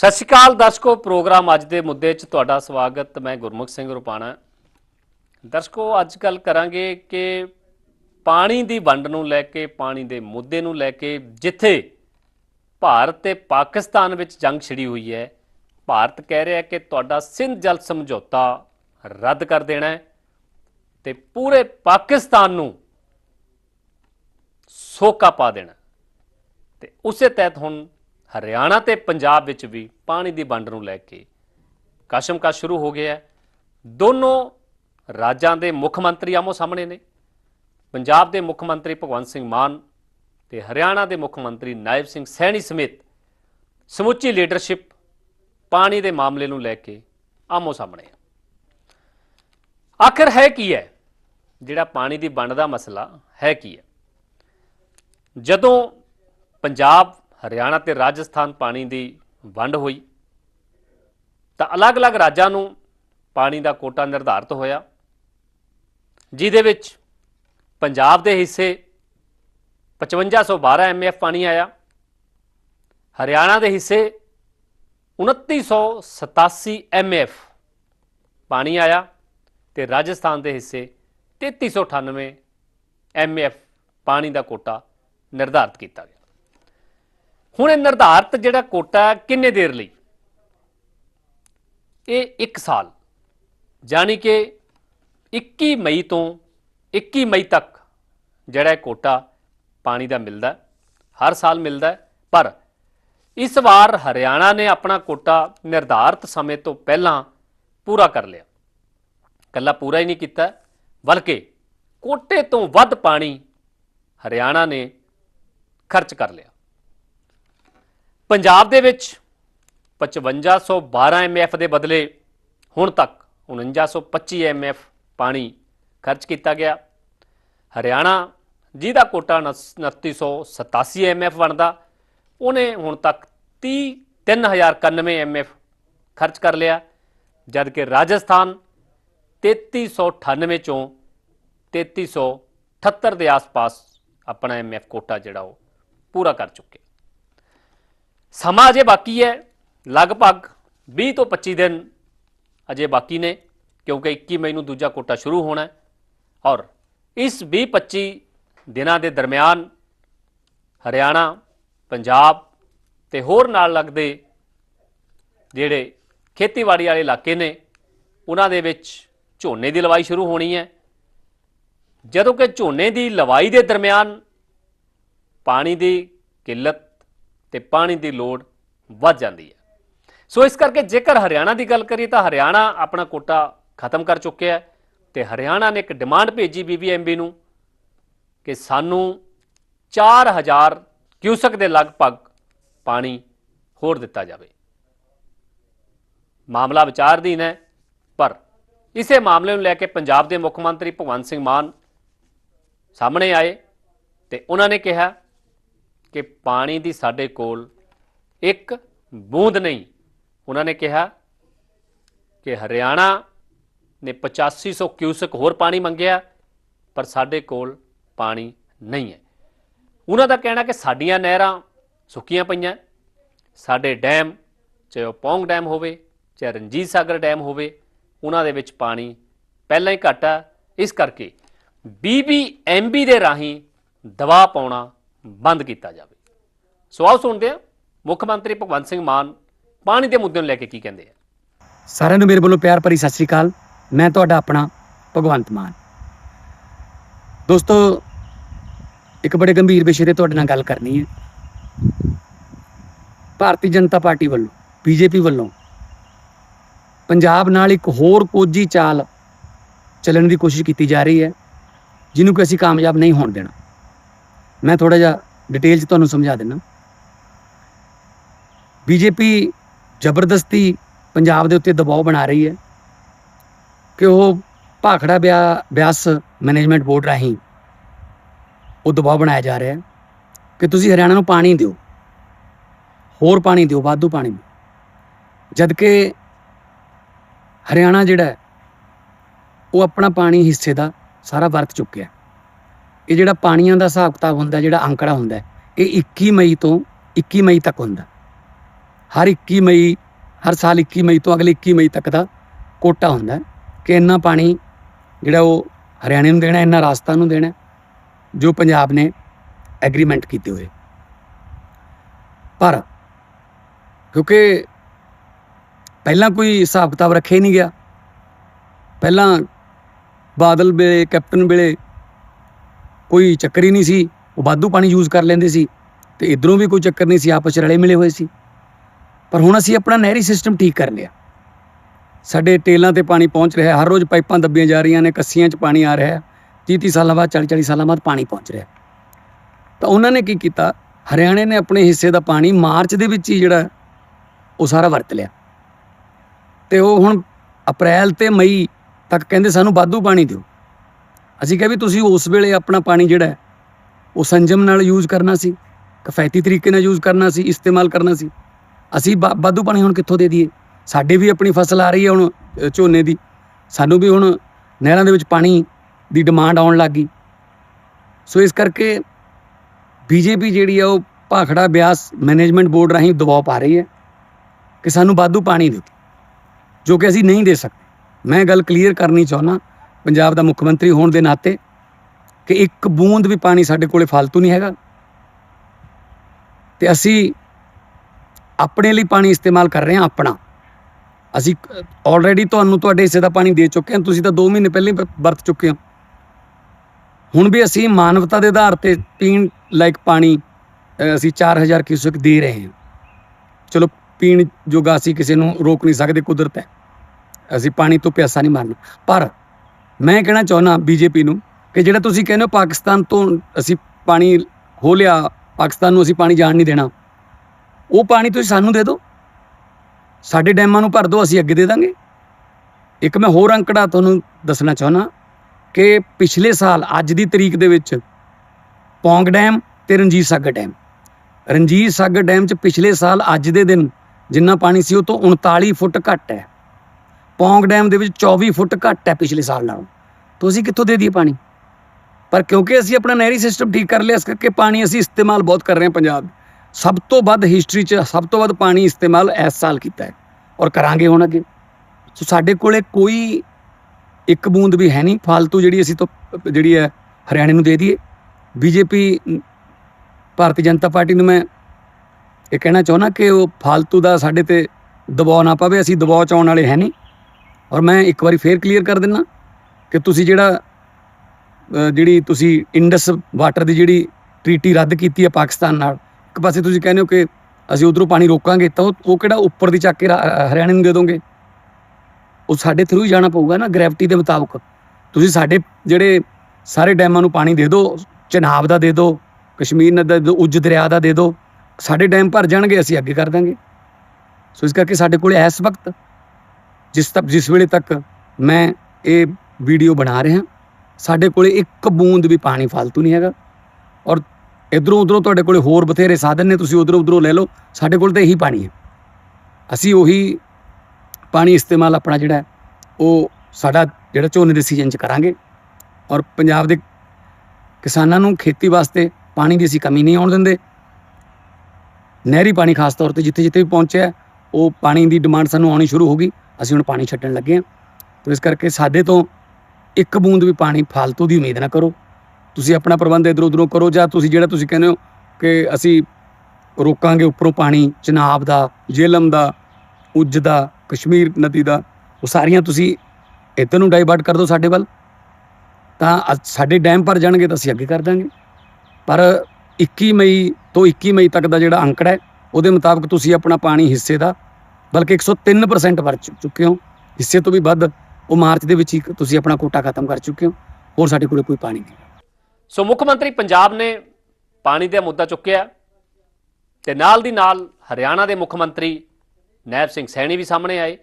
ਸਤਿ ਸ਼੍ਰੀ ਅਕਾਲ, ਦਰਸ਼ਕੋ, ਪ੍ਰੋਗਰਾਮ ਅੱਜ ਦੇ ਮੁੱਦੇ 'ਚ ਤੁਹਾਡਾ ਸਵਾਗਤ। ਮੈਂ ਗੁਰਮੁਖ ਸਿੰਘ ਰੁਪਾਣਾ। ਦਰਸ਼ਕੋ, ਅੱਜ ਗੱਲ ਕਰਾਂਗੇ ਕਿ ਪਾਣੀ ਦੀ ਵੰਡ ਨੂੰ ਲੈ ਕੇ, ਪਾਣੀ ਦੇ ਮੁੱਦੇ ਨੂੰ ਲੈ ਕੇ, ਜਿੱਥੇ ਭਾਰਤ ਤੇ ਪਾਕਿਸਤਾਨ ਵਿੱਚ ਜੰਗ ਛਿੜੀ ਹੋਈ ਹੈ, ਭਾਰਤ ਕਹਿ ਰਿਹਾ ਕਿ ਤੁਹਾਡਾ ਸਿੰਧ ਜਲ ਸਮਝੌਤਾ ਰੱਦ ਕਰ ਦੇਣਾ ਹੈ ਤੇ ਪੂਰੇ ਪਾਕਿਸਤਾਨ ਨੂੰ ਸੋਕਾ ਪਾ ਦੇਣਾ ਤੇ ਉਸੇ ਤਹਿਤ ਹੁਣ ਹਰਿਆਣਾ ਤੇ ਪੰਜਾਬ ਵਿੱਚ ਵੀ ਪਾਣੀ ਦੀ ਵੰਡ ਨੂੰ ਲੈ ਕੇ ਕਸ਼ਮਕਸ਼ ਸ਼ੁਰੂ ਹੋ ਗਿਆ ਹੈ। ਦੋਨੋਂ ਰਾਜਾਂ ਦੇ ਮੁੱਖ ਮੰਤਰੀ ਆਮੋ ਸਾਹਮਣੇ ਨੇ। ਪੰਜਾਬ ਦੇ ਮੁੱਖ ਮੰਤਰੀ ਭਗਵੰਤ ਸਿੰਘ ਮਾਨ ਤੇ ਹਰਿਆਣਾ ਦੇ ਮੁੱਖ ਮੰਤਰੀ ਨਾਇਬ ਸਿੰਘ ਸੈਣੀ ਸਮੇਤ ਸਮੁੱਚੀ ਲੀਡਰਸ਼ਿਪ ਪਾਣੀ ਦੇ ਮਾਮਲੇ ਨੂੰ ਲੈ ਕੇ ਆਮੋ ਸਾਹਮਣੇ ਆਖਰ ਹੈ ਕੀ ਹੈ? ਜਿਹੜਾ ਪਾਣੀ ਦੀ ਵੰਡ ਦਾ ਮਸਲਾ ਹੈ ਕੀ ਹੈ? ਜਦੋਂ ਪੰਜਾਬ ਹਰਿਆਣਾ ਤੇ ਰਾਜਸਥਾਨ ਪਾਣੀ ਦੀ ਵੰਡ ਹੋਈ। ਤਾਂ ਅਲੱਗ-ਅਲੱਗ ਰਾਜਾਂ ਨੂੰ ਪਾਣੀ ਦਾ ਕੋਟਾ ਨਿਰਧਾਰਤ ਹੋਇਆ, ਜਿਹਦੇ ਵਿੱਚ ਪੰਜਾਬ ਦੇ ਹਿੱਸੇ 5512 ਐਮਐਫ ਪਾਣੀ ਆਇਆ, ਹਰਿਆਣਾ ਦੇ ਹਿੱਸੇ 2987 ਐਮਐਫ ਪਾਣੀ ਆਇਆ ਤੇ ਰਾਜਸਥਾਨ ਦੇ ਹਿੱਸੇ 3398 ਐਮਐਫ ਪਾਣੀ ਦਾ ਕੋਟਾ ਨਿਰਧਾਰਤ ਕੀਤਾ ਗਿਆ। ਹੁਣ ਇਹ ਨਿਰਧਾਰਤ ਜਿਹੜਾ ਕੋਟਾ ਹੈ, ਕਿੰਨੇ ਦੇਰ ਲਈ? ਇਹ 1 ਸਾਲ। ਜਾਨੀ ਕਿ 21 ਮਈ ਤੋਂ 21 ਮਈ ਤੱਕ ਜਿਹੜਾ ਕੋਟਾ ਪਾਣੀ ਦਾ ਮਿਲਦਾ ਹਰ ਸਾਲ ਮਿਲਦਾ ਪਰ ਇਸ ਵਾਰ ਹਰਿਆਣਾ ਨੇ ਆਪਣਾ ਕੋਟਾ ਨਿਰਧਾਰਤ ਸਮੇਂ ਤੋਂ ਪਹਿਲਾਂ ਪੂਰਾ ਕਰ ਲਿਆ। ਕੱਲਾ ਪੂਰਾ ਹੀ ਨਹੀਂ ਕੀਤਾ ਬਲਕਿ ਕੋਟੇ ਤੋਂ ਵੱਧ ਪਾਣੀ ਹਰਿਆਣਾ ਨੇ ਖਰਚ ਕਰ ਲਿਆ। ਪੰਜਾਬ ਦੇ ਵਿੱਚ 5512 ਐਮਐਫ ਦੇ ਬਦਲੇ ਹੁਣ ਤੱਕ 4925 ਐਮਐਫ ਪਾਣੀ ਖਰਚ ਕੀਤਾ ਗਿਆ। ਹਰਿਆਣਾ, ਜਿਹਦਾ ਕੋਟਾ 2987 ਐਮਐਫ ਬਣਦਾ, ਉਹਨੇ ਹੁਣ ਤੱਕ 30 3091 ਐਮਐਫ ਖਰਚ ਕਰ ਲਿਆ। ਜਦ ਕਿ ਰਾਜਸਥਾਨ 3398 ਚੋਂ 3378 ਦੇ ਆਸ-ਪਾਸ ਆਪਣਾ ਐਮਐਫ ਕੋਟਾ ਜਿਹੜਾ ਉਹ ਪੂਰਾ ਕਰ ਚੁੱਕੇ ਸਮਾਂ ਅਜੇ ਬਾਕੀ ਹੈ। ਲਗਭਗ 20 ਤੋਂ 25 ਦਿਨ ਅਜੇ ਬਾਕੀ ਨੇ, ਕਿਉਂਕਿ 21 ਮਈ ਨੂੰ ਦੂਜਾ ਕੋਟਾ ਸ਼ੁਰੂ ਹੋਣਾ ਹੈ। ਔਰ ਇਸ 20-25 ਦਿਨਾਂ ਦੇ ਦਰਮਿਆਨ ਹਰਿਆਣਾ, ਪੰਜਾਬ ਤੇ ਹੋਰ ਨਾਲ ਲੱਗਦੇ ਜਿਹੜੇ ਖੇਤੀਬਾੜੀ ਵਾਲੇ ਇਲਾਕੇ ਨੇ, ਉਹਨਾਂ ਦੇ ਵਿੱਚ ਝੋਨੇ ਦੀ ਲਵਾਈ ਸ਼ੁਰੂ ਹੋਣੀ ਹੈ। ਜਦੋਂ ਕਿ ਝੋਨੇ ਦੀ ਲਵਾਈ ਦੇ ਦਰਮਿਆਨ ਪਾਣੀ ਦੀ ਕਿੱਲਤ ਤੇ ਪਾਣੀ ਦੀ ਲੋੜ ਵੱਧ ਜਾਂਦੀ ਹੈ। ਸੋ ਇਸ ਕਰਕੇ ਜੇਕਰ ਹਰਿਆਣਾ ਦੀ ਗੱਲ ਕਰੀਏ ਤਾਂ ਹਰਿਆਣਾ ਆਪਣਾ ਕੋਟਾ ਖਤਮ ਕਰ ਚੁੱਕਿਆ ਹੈ ਤੇ ਹਰਿਆਣਾ ਨੇ ਇੱਕ ਡਿਮਾਂਡ ਭੇਜੀ ਬੀਬੀਐਮਬੀ ਨੂੰ ਕਿ ਸਾਨੂੰ 4000 ਕਿਊਸਕ ਦੇ ਲਗਭਗ ਪਾਣੀ ਹੋਰ ਦਿੱਤਾ ਜਾਵੇ। ਮਾਮਲਾ ਵਿਚਾਰਧੀਨ ਹੈ, ਪਰ ਇਸੇ ਮਾਮਲੇ ਨੂੰ ਲੈ ਕੇ ਪੰਜਾਬ ਦੇ ਮੁੱਖ ਮੰਤਰੀ ਭਗਵੰਤ ਸਿੰਘ ਮਾਨ ਸਾਹਮਣੇ ਆਏ ਤੇ ਉਹਨਾਂ ਨੇ ਕਿਹਾ ਕਿ ਪਾਣੀ ਦੀ ਸਾਡੇ ਕੋਲ ਇੱਕ ਬੂੰਦ ਨਹੀਂ। ਉਹਨਾਂ ਨੇ ਕਿਹਾ ਕਿ ਹਰਿਆਣਾ ਨੇ 8500 ਕਿਊਸਕ ਹੋਰ ਪਾਣੀ ਮੰਗਿਆ, ਪਰ ਸਾਡੇ ਕੋਲ ਪਾਣੀ ਨਹੀਂ ਹੈ। ਉਹਨਾਂ ਦਾ ਕਹਿਣਾ ਕਿ ਸਾਡੀਆਂ ਨਹਿਰਾਂ ਸੁੱਕੀਆਂ ਪਈਆਂ, ਸਾਡੇ ਡੈਮ, ਚਾਹੇ ਉਹ ਪੌਂਗ ਡੈਮ ਹੋਵੇ, ਚਾਹੇ ਰਣਜੀਤ ਸਾਗਰ ਡੈਮ ਹੋਵੇ, ਉਹਨਾਂ ਦੇ ਵਿੱਚ ਪਾਣੀ ਪਹਿਲਾਂ ਹੀ ਘੱਟ ਹੈ ਇਸ ਕਰਕੇ ਬੀਬੀਐਮਬੀ ਦੇ ਰਾਹੀਂ ਦਬਾਅ ਪਾਉਣਾ ਬੰਦ ਕੀਤਾ ਜਾਵੇ। ਸੋ ਆਓ ਸੁਣਦੇ ਹਾਂ, ਮੁੱਖ ਮੰਤਰੀ ਭਗਵੰਤ ਸਿੰਘ ਮਾਨ ਪਾਣੀ ਦੇ ਮੁੱਦੇ ਨੂੰ ਲੈ ਕੇ ਕੀ ਕਹਿੰਦੇ ਆ? ਸਾਰਿਆਂ ਨੂੰ ਮੇਰੇ ਵੱਲੋਂ ਪਿਆਰ ਭਰੀ ਸਤਿ ਸ੍ਰੀ ਅਕਾਲ। ਮੈਂ ਤੁਹਾਡਾ ਆਪਣਾ ਭਗਵੰਤ ਮਾਨ। ਦੋਸਤੋ, ਇੱਕ ਬੜੇ ਗੰਭੀਰ ਵਿਸ਼ੇ ਤੇ ਤੁਹਾਡੇ ਨਾਲ ਗੱਲ ਕਰਨੀ ਹੈ। ਭਾਰਤੀ ਜਨਤਾ ਪਾਰਟੀ ਵੱਲੋਂ, ਬੀਜੇਪੀ ਵੱਲੋਂ ਪੰਜਾਬ ਨਾਲ ਇੱਕ ਹੋਰ ਕੋਝੀ ਚਾਲ ਚੱਲਣ ਦੀ ਕੋਸ਼ਿਸ਼ ਕੀਤੀ ਜਾ ਰਹੀ ਹੈ, ਜਿਹਨੂੰ ਕਿ ਅਸੀਂ ਕਾਮਯਾਬ ਨਹੀਂ ਹੋਣ ਦੇਣਾ। ਮੈਂ ਥੋੜਾ ਜਿਹਾ ਡਿਟੇਲ 'ਚ ਤੁਹਾਨੂੰ ਸਮਝਾ ਦਿੰਦਾ। ਬੀਜੇਪੀ ਜ਼ਬਰਦਸਤੀ ਪੰਜਾਬ ਦੇ ਉੱਤੇ ਦਬਾਅ ਬਣਾ ਰਹੀ ਹੈ ਕਿ ਉਹ ਭਾਖੜਾ ਬਿਆ- ਬਿਆਸ ਮੈਨੇਜਮੈਂਟ ਬੋਰਡ ਰਾਹੀਂ ਉਹ ਦਬਾਅ ਬਣਾਇਆ ਜਾ ਰਿਹਾ ਹੈ ਕਿ ਤੁਸੀਂ ਹਰਿਆਣਾ ਨੂੰ ਪਾਣੀ ਦਿਓ, ਹੋਰ ਪਾਣੀ ਦਿਓ, ਵਾਧੂ ਪਾਣੀ ਦਿਓ। ਜਦ ਕਿ ਹਰਿਆਣਾ ਜਿਹੜਾ ਉਹ ਆਪਣਾ ਪਾਣੀ ਹਿੱਸੇ ਦਾ ਸਾਰਾ ਵਰਤ ਚੁੱਕਿਆ ਇਹ ਜਿਹੜਾ ਪਾਣੀਆਂ ਦਾ ਹਿਸਾਬ ਕਿਤਾਬ ਹੁੰਦਾ, ਜਿਹੜਾ ਅੰਕੜਾ ਹੁੰਦਾ, ਇਹ 21 ਮਈ ਤੋਂ 21 ਮਈ ਤੱਕ ਹੁੰਦਾ। ਹਰ 21 ਮਈ, ਹਰ ਸਾਲ 21 ਮਈ ਤੋਂ ਅਗਲੇ 21 ਮਈ ਤੱਕ ਦਾ ਕੋਟਾ ਹੁੰਦਾ ਕਿ ਇੰਨਾ ਪਾਣੀ ਜਿਹੜਾ ਉਹ ਹਰਿਆਣੇ ਨੂੰ ਦੇਣਾ, ਇੰਨਾ ਰਾਜਸਥਾਨ ਨੂੰ ਦੇਣਾ ਜੋ ਪੰਜਾਬ ਨੇ ਐਗਰੀਮੈਂਟ ਕੀਤੇ ਹੋਏ। ਪਰ ਕਿਉਂਕਿ ਪਹਿਲਾਂ ਕੋਈ ਹਿਸਾਬ ਕਿਤਾਬ ਰੱਖਿਆ ਹੀ ਨਹੀਂ ਗਿਆ। ਪਹਿਲਾਂ ਬਾਦਲ ਵੇਲੇ, ਕੈਪਟਨ ਵੇਲੇ ਕੋਈ ਚੱਕਰ ਹੀ ਨਹੀਂ ਸੀ। ਉਹ ਵਾਧੂ ਪਾਣੀ ਯੂਜ਼ ਕਰ ਲੈਂਦੇ ਸੀ ਤੇ ਇਧਰੋਂ ਵੀ ਕੋਈ ਚੱਕਰ ਨਹੀਂ ਸੀ, ਆਪਸ 'ਚ ਰਲੇ ਮਿਲੇ ਹੋਏ ਸੀ। ਪਰ ਹੁਣ ਅਸੀਂ ਆਪਣਾ ਨਹਿਰੀ ਸਿਸਟਮ ਠੀਕ ਕਰ ਲਿਆ। ਸਾਡੇ ਟੇਲਾਂ ਤੇ ਪਾਣੀ ਪਹੁੰਚ ਰਿਹਾ, ਹਰ ਰੋਜ਼ ਪਾਈਪਾਂ ਦੱਬੀਆਂ ਜਾ ਰਹੀਆਂ ਨੇ, ਕੱਸੀਆਂ 'ਚ ਪਾਣੀ ਆ ਰਿਹਾ ਹੈ 30 30 ਸਾਲਾਂ ਬਾਅਦ 40 40 ਸਾਲਾਂ ਬਾਅਦ ਪਾਣੀ ਪਹੁੰਚ ਰਿਹਾ। ਤਾਂ ਉਹਨਾਂ ਨੇ ਕੀ ਕੀਤਾ? ਹਰਿਆਣੇ ਨੇ ਆਪਣੇ ਹਿੱਸੇ ਦਾ ਪਾਣੀ ਮਾਰਚ ਦੇ ਵਿੱਚ ਹੀ ਜਿਹੜਾ ਉਹ ਸਾਰਾ ਵਰਤ ਲਿਆ। ਤੇ ਉਹ ਹੁਣ ਅਪ੍ਰੈਲ ਤੇ ਮਈ ਤੱਕ ਕਹਿੰਦੇ ਸਾਨੂੰ ਵਾਧੂ ਪਾਣੀ ਦਿਓ। ਅਸੀਂ ਕਿਹਾ ਵੀ ਤੁਸੀਂ ਉਸ ਵੇਲੇ ਆਪਣਾ ਪਾਣੀ ਜਿਹੜਾ ਉਹ ਸੰਜਮ ਨਾਲ ਯੂਜ਼ ਕਰਨਾ ਸੀ, ਕਫਾਇਤੀ ਤਰੀਕੇ ਨਾਲ ਯੂਜ਼ ਕਰਨਾ ਸੀ, ਇਸਤੇਮਾਲ ਕਰਨਾ ਸੀ। ਅਸੀਂ ਵਾ- ਵਾਧੂ ਪਾਣੀ ਹੁਣ ਕਿੱਥੋਂ ਦੇ ਦਈਏ? ਸਾਡੇ ਵੀ ਆਪਣੀ ਫਸਲ ਆ ਰਹੀ ਹੈ ਹੁਣ ਝੋਨੇ ਦੀ। ਸਾਨੂੰ ਵੀ ਹੁਣ ਨਹਿਰਾਂ ਦੇ ਵਿੱਚ ਪਾਣੀ ਦੀ ਡਿਮਾਂਡ ਆਉਣ ਲੱਗ ਗਈ। ਸੋ ਇਸ ਕਰਕੇ ਬੀਜੇਪੀ ਜਿਹੜੀ ਆ, ਉਹ ਭਾਖੜਾ ਬਿਆਸ ਮੈਨੇਜਮੈਂਟ ਬੋਰਡ ਰਾਹੀਂ ਦਬਾਅ ਪਾ ਰਹੀ ਹੈ ਕਿ ਸਾਨੂੰ ਵਾਧੂ ਪਾਣੀ ਦਿਓ, ਜੋ ਕਿ ਅਸੀਂ ਨਹੀਂ ਦੇ ਸਕਦੇ। ਮੈਂ ਗੱਲ ਕਲੀਅਰ ਕਰਨੀ ਚਾਹੁੰਦਾ ਪੰਜਾਬ ਦਾ ਮੁੱਖ ਮੰਤਰੀ ਹੋਣ ਦੇ ਨਾਤੇ ਕਿ ਇੱਕ ਬੂੰਦ ਵੀ ਪਾਣੀ ਸਾਡੇ ਕੋਲੇ ਫालतू ਨਹੀਂ ਹੈਗਾ। ਤੇ ਅਸੀਂ ਆਪਣੇ ਲਈ ਪਾਣੀ ਇਸਤੇਮਾਲ ਕਰ ਰਹੇ ਹਾਂ ਆਪਣਾ। ਅਸੀਂ ਆਲਰੇਡੀ ਤੁਹਾਨੂੰ ਤੁਹਾਡੇ ਹਿੱਸੇ ਦਾ ਪਾਣੀ ਦੇ ਚੁੱਕੇ ਹਾਂ ਤੁਸੀਂ ਤਾਂ 2 ਮਹੀਨੇ ਪਹਿਲਾਂ ਹੀ ਵਰਤ ਚੁੱਕੇ ਹੋ। ਹੁਣ ਵੀ ਅਸੀਂ ਮਾਨਵਤਾ ਦੇ ਆਧਾਰ ਤੇ ਪੀਣ ਲਾਇਕ ਪਾਣੀ ਅ, ਅਸੀਂ 4000 ਕਿਊਸਕ ਦੇ ਰਹੇ ਹਾਂ। ਚਲੋ ਪੀਣ ਜੋਗਾ ਅਸੀਂ ਕਿਸੇ ਨੂੰ ਰੋਕ ਨਹੀਂ ਸਕਦੇ ਕੁਦਰਤ ਹੈ। ਅਸੀਂ ਪਾਣੀ ਤੋਂ ਪਿਆਸਾ ਨਹੀਂ ਮਰਨਾ। ਪਰ ਮੈਂ ਕਹਿਣਾ ਚਾਹੁੰਦਾ ਬੀਜੇਪੀ ਨੂੰ ਕਿ ਜਿਹੜਾ ਤੁਸੀਂ ਕਹਿੰਦੇ ਹੋ ਪਾਕਿਸਤਾਨ ਤੋਂ ਅਸੀਂ ਪਾਣੀ ਹੋ ਲਿਆ, ਪਾਕਿਸਤਾਨ ਨੂੰ ਅਸੀਂ ਪਾਣੀ ਜਾਣ ਨਹੀਂ ਦੇਣਾ, ਉਹ ਪਾਣੀ ਤੁਸੀਂ ਸਾਨੂੰ ਦੇ ਦਿਓ। ਸਾਡੇ ਡੈਮਾਂ ਨੂੰ ਭਰ ਦਿਓ, ਅਸੀਂ ਅੱਗੇ ਦੇ ਦਾਂਗੇ। ਇੱਕ ਮੈਂ ਹੋਰ ਅੰਕੜਾ ਤੁਹਾਨੂੰ ਦੱਸਣਾ ਚਾਹੁੰਦਾ ਕਿ ਪਿਛਲੇ ਸਾਲ, ਅੱਜ ਦੀ ਤਰੀਕ ਦੇ ਵਿੱਚ ਪੌਂਗ ਡੈਮ ਤੇ ਰਣਜੀਤ ਸਾਗਰ ਡੈਮ। ਰਣਜੀਤ ਸਾਗਰ ਡੈਮ 'ਚ ਪਿਛਲੇ ਸਾਲ, ਅੱਜ ਦੇ ਦਿਨ ਜਿੰਨਾ ਪਾਣੀ ਸੀ ਉਹ ਤੋਂ 39 ਫੁੱਟ ਘੱਟ ਹੈ। ਪੌਂਗ ਡੈਮ ਦੇ ਵਿੱਚ 24 ਫੁੱਟ ਘੱਟ ਹੈ ਪਿਛਲੇ ਸਾਲ ਨਾਲੋਂ। ਤੁਸੀਂ ਕਿੱਥੋਂ ਦੇ ਦਈਏ ਪਾਣੀ? ਪਰ ਕਿਉਂਕਿ ਅਸੀਂ ਆਪਣਾ ਨਹਿਰੀ ਸਿਸਟਮ ਠੀਕ ਕਰ ਲਿਆ, ਇਸ ਕਰਕੇ ਪਾਣੀ ਅਸੀਂ ਇਸਤੇਮਾਲ ਬਹੁਤ ਕਰ ਰਹੇ ਹਾਂ ਪੰਜਾਬ। ਸਭ ਤੋਂ ਵੱਧ ਹਿਸਟਰੀ 'ਚ ਸਭ ਤੋਂ ਵੱਧ ਪਾਣੀ ਇਸਤੇਮਾਲ ਇਸ ਸਾਲ ਕੀਤਾ ਹੈ ਔਰ ਕਰਾਂਗੇ ਹੁਣ ਅੱਗੇ। ਸੋ ਸਾਡੇ ਕੋਲੇ ਕੋਈ ਇੱਕ ਬੂੰਦ ਵੀ ਹੈ ਨਹੀਂ ਫालतू ਜਿਹੜੀ ਅਸੀਂ ਤੋਂ, ਜਿਹੜੀ ਹੈ ਹਰਿਆਣੇ ਨੂੰ ਦੇ ਦਈਏ। ਬੀਜੇਪੀ, ਭਾਰਤੀ ਜਨਤਾ ਪਾਰਟੀ ਨੂੰ ਮੈਂ ਇਹ ਕਹਿਣਾ ਚਾਹੁੰਦਾ ਕਿ ਉਹ ਫालतू ਦਾ ਸਾਡੇ ਤੇ ਦਬਾਅ ਨਾ ਪਵੇ, ਅਸੀਂ ਦਬਾਅ ਚਾਉਣ ਵਾਲੇ ਹੈ ਨਹੀਂ। ਔਰ ਮੈਂ ਇੱਕ ਵਾਰੀ ਫੇਰ ਕਲੀਅਰ ਕਰ ਦਿੰਨਾ ਕਿ ਤੁਸੀਂ ਜਿਹੜਾ ਜਿਹੜੀ ਤੁਸੀਂ ਇੰਡਸ ਵਾਟਰ ਦੀ ਜਿਹੜੀ ਟ੍ਰੀਟੀ ਰੱਦ ਕੀਤੀ ਹੈ ਪਾਕਿਸਤਾਨ ਨਾਲ, ਇੱਕ ਪਾਸੇ ਤੁਸੀਂ ਕਹਿੰਦੇ ਹੋ ਕਿ ਅਸੀਂ ਉਧਰੋਂ ਪਾਣੀ ਰੋਕਾਂਗੇ, ਤਾਂ ਉਹ ਕਿਹੜਾ ਉੱਪਰ ਦੀ ਚੱਕ ਕੇ ਹਰਿਆਣੇ ਨੂੰ ਦੇ ਦੋਗੇ? ਉਹ ਸਾਡੇ ਥਰੂ ਹੀ ਜਾਣਾ ਪਊਗਾ ਨਾ ਗ੍ਰੈਵਿਟੀ ਦੇ ਮੁਤਾਬਕ। ਤੁਸੀਂ ਸਾਡੇ ਜਿਹੜੇ ਸਾਰੇ ਡੈਮਾਂ ਨੂੰ ਪਾਣੀ ਦੇ ਦਿਓ, ਚਨਾਬ ਦਾ ਦੇ ਦਿਓ, ਕਸ਼ਮੀਰ ਨਦੀ ਦਾ ਉੱਜ ਦਰਿਆ ਦਾ ਦੇ ਦਿਓ, ਸਾਡੇ ਡੈਮ ਭਰ ਜਾਣਗੇ, ਅਸੀਂ ਅੱਗੇ ਕਰ ਦਾਂਗੇ। ਸੋ ਇਸ ਕਰਕੇ ਸਾਡੇ ਕੋਲ ਇਸ ਵਕਤ। ਜਿਸ ਤੱਕ, ਜਿਸ ਵੇਲੇ ਤੱਕ ਮੈਂ ਇਹ ਵੀਡੀਓ ਬਣਾ ਰਿਹਾ, ਸਾਡੇ ਕੋਲੇ ਇੱਕ ਬੂੰਦ ਵੀ ਪਾਣੀ ਫालतू ਨਹੀਂ ਹੈਗਾ। ਔਰ ਇਧਰੋਂ ਉਧਰੋਂ ਤੁਹਾਡੇ ਕੋਲੇ ਹੋਰ ਬਥੇਰੇ ਸਾਧਨ ਨੇ, ਤੁਸੀਂ ਉਧਰੋਂ ਉਧਰੋਂ ਲੈ ਲਓ, ਸਾਡੇ ਕੋਲ ਤਾਂ ਇਹੀ ਪਾਣੀ ਹੈ। ਅਸੀਂ ਉਹੀ ਪਾਣੀ ਇਸਤੇਮਾਲ ਆਪਣਾ ਜਿਹੜਾ ਉਹ ਸਾਡਾ ਜਿਹੜਾ ਝੋਨੇ ਦੇ ਸੀਜ਼ਨ 'ਚ ਕਰਾਂਗੇ। ਔਰ ਪੰਜਾਬ ਦੇ ਕਿਸਾਨਾਂ ਨੂੰ ਖੇਤੀ ਵਾਸਤੇ ਪਾਣੀ ਦੀ ਅਸੀਂ ਕਮੀ ਨਹੀਂ ਆਉਣ ਦਿੰਦੇ। ਨਹਿਰੀ ਪਾਣੀ ਖਾਸ ਤੌਰ ਤੇ ਜਿੱਥੇ ਜਿੱਥੇ ਵੀ ਪਹੁੰਚਿਆ, ਉਹ ਪਾਣੀ ਦੀ ਡਿਮਾਂਡ ਸਾਨੂੰ ਆਉਣੀ ਸ਼ੁਰੂ ਹੋ ਗਈ। ਅਸੀਂ ਹੁਣ ਪਾਣੀ ਛੱਡਣ ਲੱਗੇ ਹਾਂ। ਤੇ ਇਸ ਕਰਕੇ ਸਾਡੇ ਤੋਂ ਇੱਕ ਬੂੰਦ ਵੀ ਪਾਣੀ ਫालतू ਦੀ ਉਮੀਦ ਨਾ ਕਰੋ। ਤੁਸੀਂ ਆਪਣਾ ਪ੍ਰਬੰਧ ਇਧਰ ਉਧਰੋਂ ਕਰੋ ਜਾਂ ਤੁਸੀਂ ਜਿਹੜਾ ਤੁਸੀਂ ਕਹਿੰਦੇ ਹੋ ਕਿ ਅਸੀਂ ਰੋਕਾਂਗੇ ਉੱਪਰੋਂ ਪਾਣੀ, ਚਨਾਬ ਦਾ ਜੇਲਮ ਦਾ, ਉੱਜ ਦਾ, ਕਸ਼ਮੀਰ ਨਦੀ ਦਾ, ਉਹ ਸਾਰੀਆਂ ਤੁਸੀਂ ਇੱਧਰ ਨੂੰ ਡਾਈਵਰਟ ਕਰ ਦਿਓ ਸਾਡੇ ਵੱਲ। ਤਾਂ ਸਾਡੇ ਡੈਮ ਭਰ ਜਾਣਗੇ ਤਾਂ ਅਸੀਂ ਅੱਗੇ ਕਰ ਦਾਂਗੇ। ਪਰ 21 ਮਈ ਤੋਂ 21 ਮਈ ਤੱਕ ਦਾ ਜਿਹੜਾ ਅੰਕੜਾ ਹੈ, ਉਹਦੇ ਮੁਤਾਬਕ ਤੁਸੀਂ ਆਪਣਾ ਪਾਣੀ ਹਿੱਸੇ ਦਾ ਬਲਕਿ 103% ਭਰ ਚੁ- ਚੁੱਕੇ ਹੋ। ਹਿੱਸੇ ਤੋਂ ਵੀ ਵੱਧ ਉਹ ਮਾਰਚ ਦੇ ਵਿੱਚ ਹੀ ਤੁਸੀਂ ਆਪਣਾ ਕੋਟਾ ਖਤਮ ਕਰ ਚੁੱਕੇ ਹੋ। ਹੋਰ ਸਾਡੇ ਕੋਲੇ ਕੋਈ ਪਾਣੀ ਨਹੀਂ। ਸੋ ਮੁੱਖ ਮੰਤਰੀ ਪੰਜਾਬ ਨੇ ਪਾਣੀ ਦਾ ਮੁੱਦਾ ਚੁੱਕਿਆ ਤੇ ਨਾਲ ਦੀ ਨਾਲ ਹਰਿਆਣਾ ਦੇ ਮੁੱਖ ਮੰਤਰੀ ਨੈਬ ਸਿੰਘ ਸੈਣੀ ਵੀ ਸਾਹਮਣੇ ਆਏ।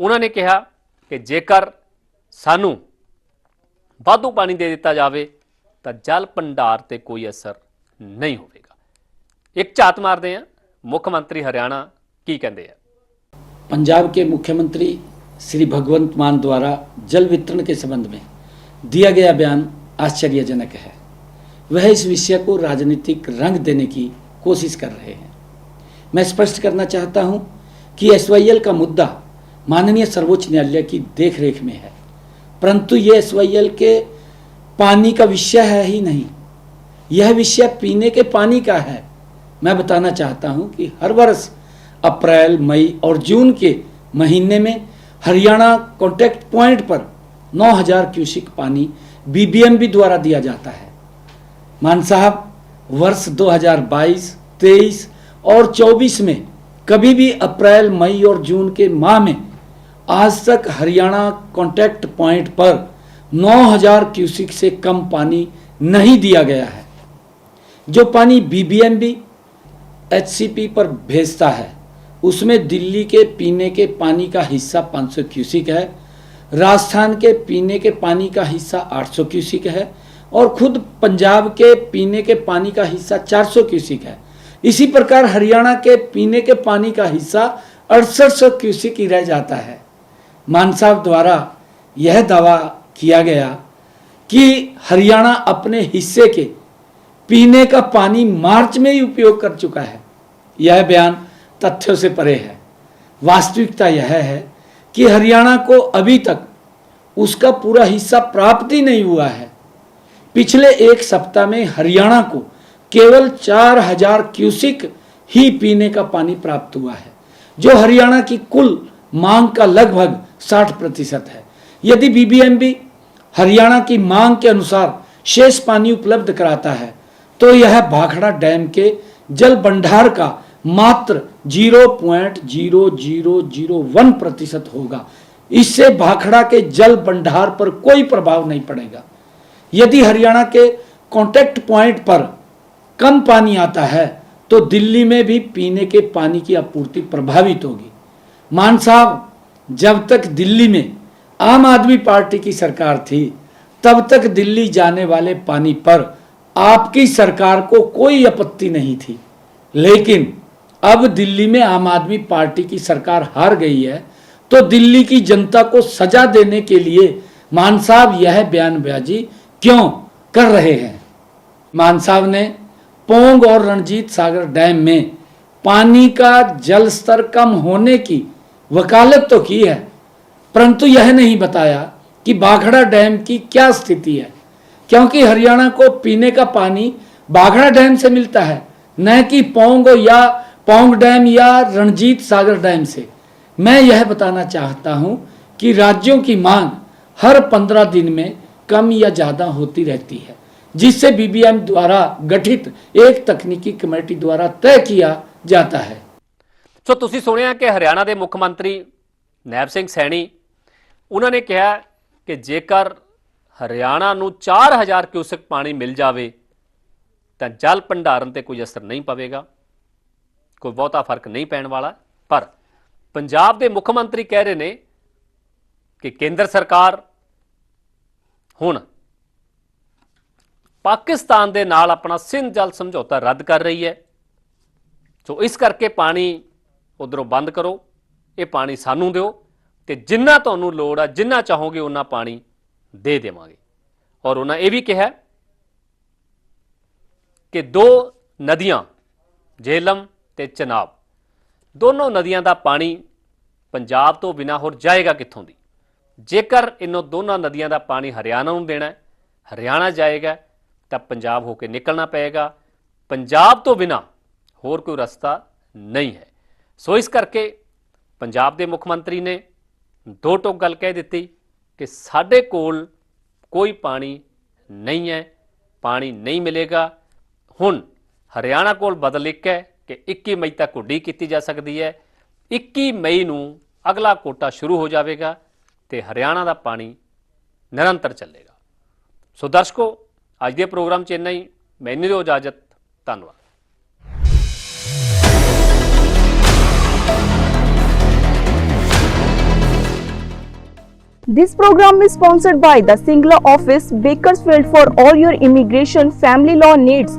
ਉਹਨਾਂ ਨੇ ਕਿਹਾ ਕਿ ਜੇਕਰ ਸਾਨੂੰ ਵਾਧੂ ਪਾਣੀ ਦੇ ਦਿੱਤਾ ਜਾਵੇ ਤਾਂ ਜਲ ਭੰਡਾਰ ਤੇ ਕੋਈ ਅਸਰ ਨਹੀਂ ਹੋਵੇਗਾ। ਇੱਕ ਝਾਤ ਮਾਰਦੇ ਹਾਂ। ਮੁੱਖ ਮੰਤਰੀ ਹਰਿਆਣਾ ਕੀ ਕਹਿੰਦੇ ਆ? पंजाब के मुख्यमंत्री श्री भगवंत मान द्वारा जल वितरण के संबंध में दिया गया बयान आश्चर्यजनक है। वह इस विषय को राजनीतिक रंग देने की कोशिश कर रहे हैं। मैं स्पष्ट करना चाहता हूँ कि एसवाईएल का मुद्दा माननीय सर्वोच्च न्यायालय की देखरेख में है। परंतु ये एस के पानी का विषय है ही नहीं। यह विषय पीने के पानी का है। मैं बताना चाहता हूँ कि हर वर्ष अप्रैल मई और जून के महीने में हरियाणा कॉन्टैक्ट पॉइंट पर 9000 क्यूसिक पानी बीबीएमबी द्वारा दिया जाता है। मान साहब वर्ष 2022, 23 और 24 में कभी भी अप्रैल मई और जून के माह में आज तक हरियाणा कॉन्टैक्ट पॉइंट पर 9000 क्यूसिक से कम पानी नहीं दिया गया है। जो पानी बीबीएमबी एचसीपी पर भेजता है उसमें दिल्ली के पीने के पानी का हिस्सा 500 क्यूसिक है, राजस्थान के पीने के पानी का हिस्सा 800 क्यूसिक है और खुद पंजाब के पीने के पानी का हिस्सा 400 क्यूसिक है। इसी प्रकार हरियाणा के पीने के पानी का हिस्सा अड़सठ सौ क्यूसिक ही रह जाता है। मान द्वारा यह दावा किया गया कि हरियाणा अपने हिस्से के पीने का पानी मार्च में ही उपयोग कर चुका है। यह बयान तथ्यों से परे है। वास्तविकता यह है कि हरियाणा को अभी तक उसका पूरा हिस्सा प्राप्त ही नहीं हुआ है। पिछले एक सप्ताह में हरियाणा को केवल 4000 क्यूसिक ही पीने का पानी प्राप्त हुआ है, जो हरियाणा की कुल मांग का लगभग 60 प्रतिशत है। यदि बीबीएमबी हरियाणा की मांग के अनुसार शेष पानी उपलब्ध कराता है तो यह भाखड़ा डैम के जल भंडार का मात्र 0.0001 प्रतिशत होगा। इससे भाखड़ा के जल भंडार पर कोई प्रभाव नहीं पड़ेगा। यदि हरियाणा के कॉन्टैक्ट पॉइंट पर कम पानी आता है तो दिल्ली में भी पीने के पानी की आपूर्ति प्रभावित होगी। मान साहब, जब तक दिल्ली में आम आदमी पार्टी की सरकार थी, तब तक दिल्ली जाने वाले पानी पर आपकी सरकार को कोई आपत्ति नहीं थी। लेकिन अब दिल्ली में आम आदमी पार्टी की सरकार हार गई है तो दिल्ली की जनता को सजा देने के लिए मान साहब यह बयानबाजी क्यों कर रहे हैं? मान साहब ने पोंग और रणजीत सागर डैम में पानी का जल स्तर कम होने की वकालत तो की है, परंतु यह नहीं बताया कि बाघड़ा डैम की क्या स्थिति है, क्योंकि हरियाणा को पीने का पानी बाघड़ा डैम से मिलता है, न कि पोंग या पोंग डैम या रणजीत सागर डैम से मैं यह बताना चाहता हूं कि राज्यों की मांग हर पंद्रह दिन में कम या ज़्यादा होती रहती है जिससे बीबीएम द्वारा गठित एक तकनीकी कमेटी द्वारा तय किया जाता है ਸੋ ਤੁਸੀਂ ਸੁਣਿਆ ਕਿ ਹਰਿਆਣਾ ਦੇ ਮੁੱਖ ਮੰਤਰੀ ਨੈਬ ਸਿੰਘ ਸੈਣੀ ਉਹਨਾਂ ਨੇ ਕਿਹਾ ਕਿ ਜੇਕਰ ਹਰਿਆਣਾ ਨੂੰ 4000 ਕਿਊਸਕ ਪਾਣੀ ਮਿਲ ਜਾਵੇ ਤਾਂ ਜਲ ਭੰਡਾਰਨ ਤੇ ਕੋਈ ਅਸਰ ਨਹੀਂ ਪਵੇਗਾ ਕੋਈ ਬਹੁਤਾ ਫ਼ਰਕ ਨਹੀਂ ਪੈਣ ਵਾਲਾ। ਪਰ ਪੰਜਾਬ ਦੇ ਮੁੱਖ ਮੰਤਰੀ ਕਹਿ ਰਹੇ ਨੇ ਕਿ ਕੇਂਦਰ ਸਰਕਾਰ ਹੁਣ ਪਾਕਿਸਤਾਨ ਦੇ ਨਾਲ ਆਪਣਾ ਸਿੰਧ ਜਲ ਸਮਝੌਤਾ ਰੱਦ ਕਰ ਰਹੀ ਹੈ। ਸੋ ਇਸ ਕਰਕੇ ਪਾਣੀ ਉਧਰੋਂ ਬੰਦ ਕਰੋ, ਇਹ ਪਾਣੀ ਸਾਨੂੰ ਦਿਓ ਤੇ ਜਿੰਨਾ ਤੁਹਾਨੂੰ ਲੋੜ ਆ, ਜਿੰਨਾ ਚਾਹੋਗੇ ਉਹਨਾਂ ਪਾਣੀ ਦੇ ਦੇਵਾਂਗੇ। ਔਰ ਉਹਨਾਂ ਇਹ ਵੀ ਕਿਹਾ ਕਿ ਦੋ ਨਦੀਆਂ ਜੇਲਮ ਤੇ ਚਨਾਬ। ਦੋਨੋਂ ਨਦੀਆਂ ਦਾ ਪਾਣੀ ਪੰਜਾਬ ਤੋਂ ਬਿਨਾ ਹੋਰ ਜਾਏਗਾ ਕਿੱਥੋਂ ਦੀ? ਜੇਕਰ ਇਹਨਾਂ ਦੋਨਾਂ ਨਦੀਆਂ ਦਾ ਪਾਣੀ ਹਰਿਆਣਾ ਨੂੰ ਦੇਣਾ ਹੈ, ਹਰਿਆਣਾ ਜਾਏਗਾ, ਤਾਂ ਪੰਜਾਬ ਹੋ ਕੇ ਨਿਕਲਣਾ ਪਏਗਾ। ਪੰਜਾਬ ਤੋਂ ਬਿਨਾ ਹੋਰ ਕੋਈ ਰਸਤਾ ਨਹੀਂ ਹੈ। ਸੋ ਇਸ ਕਰਕੇ ਪੰਜਾਬ ਦੇ ਮੁੱਖ ਮੰਤਰੀ ਨੇ ਦੋ ਟੋਕ ਗੱਲ ਕਹਿ ਦਿੱਤੀ ਕਿ ਸਾਡੇ ਕੋਲ ਕੋਈ ਪਾਣੀ ਨਹੀਂ ਹੈ, ਪਾਣੀ ਨਹੀਂ ਮਿਲੇਗਾ। ਹੁਣ ਹਰਿਆਣਾ ਕੋਲ ਬਦਲ ਇੱਕ ਹੈ ਕਿ 21 ਮਈ ਤੱਕ ਉਡੀਕ ਕੀਤੀ ਜਾ ਸਕਦੀ ਹੈ 21 ਮਈ ਨੂੰ ਅਗਲਾ ਕੋਟਾ ਸ਼ੁਰੂ ਹੋ ਜਾਵੇਗਾ ਤੇ ਹਰਿਆਣਾ ਦਾ ਪਾਣੀ ਨਿਰੰਤਰ ਚੱਲੇਗਾ ਸੋ ਦਰਸ਼ਕੋ ਅੱਜ ਦੇ ਪ੍ਰੋਗਰਾਮ 'ਚ ਇੰਨਾ ਹੀ ਮੈਨੂੰ ਦਿਓ ਇਜਾਜ਼ਤ ਧੰਨਵਾਦ This program is sponsored by the Singla office, Bakersfield for all your immigration family law needs.